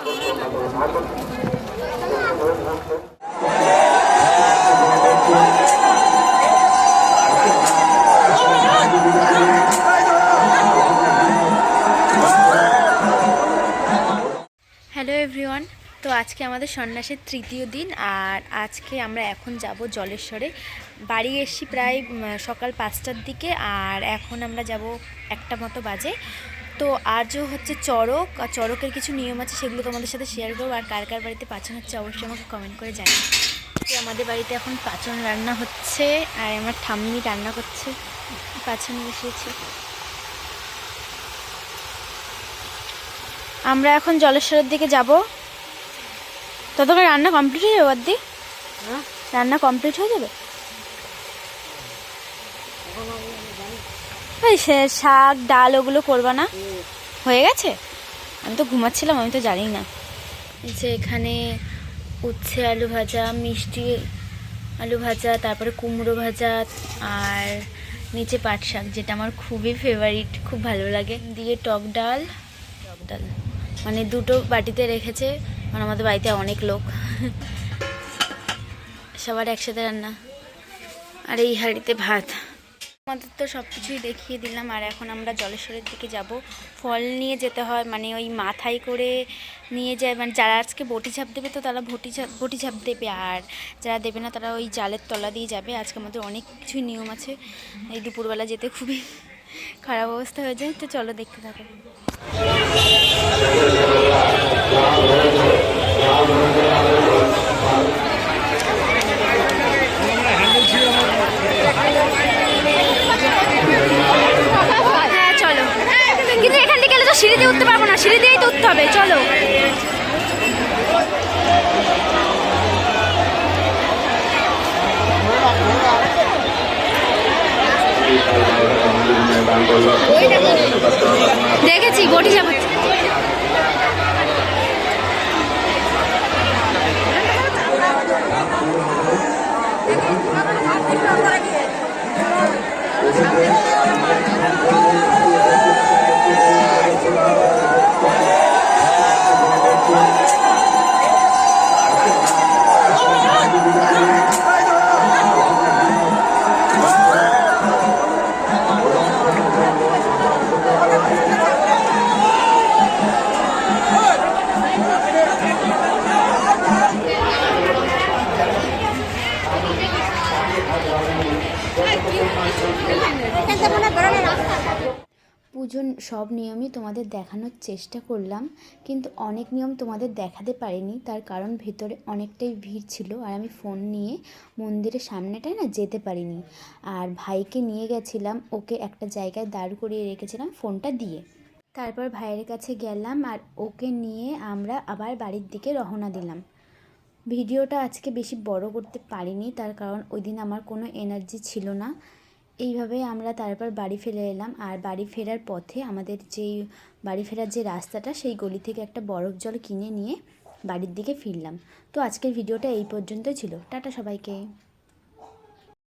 Hello everyone, তো আজকে আমাদের সন্ন্যাসের তৃতীয় দিন আর আজকে আমরা এখন যাব জলেশ্বরে। বাড়ি এসছি প্রায় সকাল পাঁচটার দিকে আর এখন আমরা যাব একটা মতো বাজে। তো আজও হচ্ছে চড়ক আর চড়কের কিছু নিয়ম আছে সেগুলো তোমাদের সাথে শেয়ার করব আর কার কার বাড়িতে পাচন হচ্ছে অবশ্যই আমাকে কমেন্ট করে জানাও। তো আমাদের বাড়িতে এখন পাচন রান্না হচ্ছে আর আমার ঠাম্মি রান্না করছে পাচন বসিয়েছি। আমরা এখন জলেশ্বরের দিকে যাব। ততক্ষণ রান্না কমপ্লিট হয়ে যাবে বাদ্দি? রান্না কমপ্লিট হয়ে যাবে? ওই শাক, ডাল ওগুলো করবা না? হয়ে গেছে? আমি তো ঘুমাচ্ছিলাম, আমি তো জানি না। যে এখানে উচ্ছে আলু ভাজা, মিষ্টি আলু ভাজা, তারপরে কুমড়ো ভাজা আর নিচে পাট শাক, যেটা আমার খুবই ফেভারিট খুব ভালো লাগে। দিয়ে টক ডাল টক ডাল। মানে দুটো বাটিতে রেখেছে মানে আমাদের বাড়িতে অনেক লোক। সবার একসাথে রান্না। আর এই হাঁড়িতে ভাত। আমাদের তো সব কিছুই দেখিয়ে দিলাম। আর এখন আমরা জলেশ্বরের দিকে যাব। ফল নিয়ে যেতে হয় মানে ওই মাথায় করে নিয়ে যায়। মানে যারা আজকে বটি ঝাপ দেবে তো তারা ভটি ঝাপ, বটি ঝাপ দেবে। আর যারা দেবে না তারা ওই জালের তলা দিয়ে যাবে। আজকে আমাদের অনেক কিছুই নিয়ম আছে। এই দুপুরবেলা যেতে খুবই খারাপ অবস্থা হয়ে যায়। তো চলো দেখতে থাকো হ্যাঁ চলো কিন্তু এখান থেকে গেলে তো সিঁড়ি দিয়ে উঠতে পারব না সিঁড়ি দিয়েই তো উঠতে হবে চলো। দেখেছি বটি যাব পুজোর সব নিয়মই তোমাদের দেখানোর চেষ্টা করলাম, কিন্তু অনেক নিয়ম তোমাদের দেখাতে পারিনি। তার কারণ ভেতরে অনেকটাই ভিড় ছিল আর আমি ফোন নিয়ে মন্দিরের সামনেটায় না যেতে পারিনি। আর ভাইকে নিয়ে গেছিলাম, ওকে একটা জায়গায় দাঁড় করিয়ে রেখেছিলাম ফোনটা দিয়ে। তারপর ভাইয়ের কাছে গেলাম আর ওকে নিয়ে আমরা আবার বাড়ির দিকে রওনা দিলাম। ভিডিওটা আজকে বেশি বড় করতে পারিনি, তার কারণ ওই দিন আমার কোনো এনার্জি ছিল না। এইভাবে আমরা তারপর বাড়ি ফিরে এলাম। আর বাড়ি ফেরার পথে আমাদের যেই, বাড়ি ফেরার যে রাস্তাটা, সেই গলি থেকে একটা বরফ জল কিনে নিয়ে বাড়ির দিকে ফিরলাম। তো আজকের ভিডিওটা এই পর্যন্তই ছিল। টাটা সবাইকে।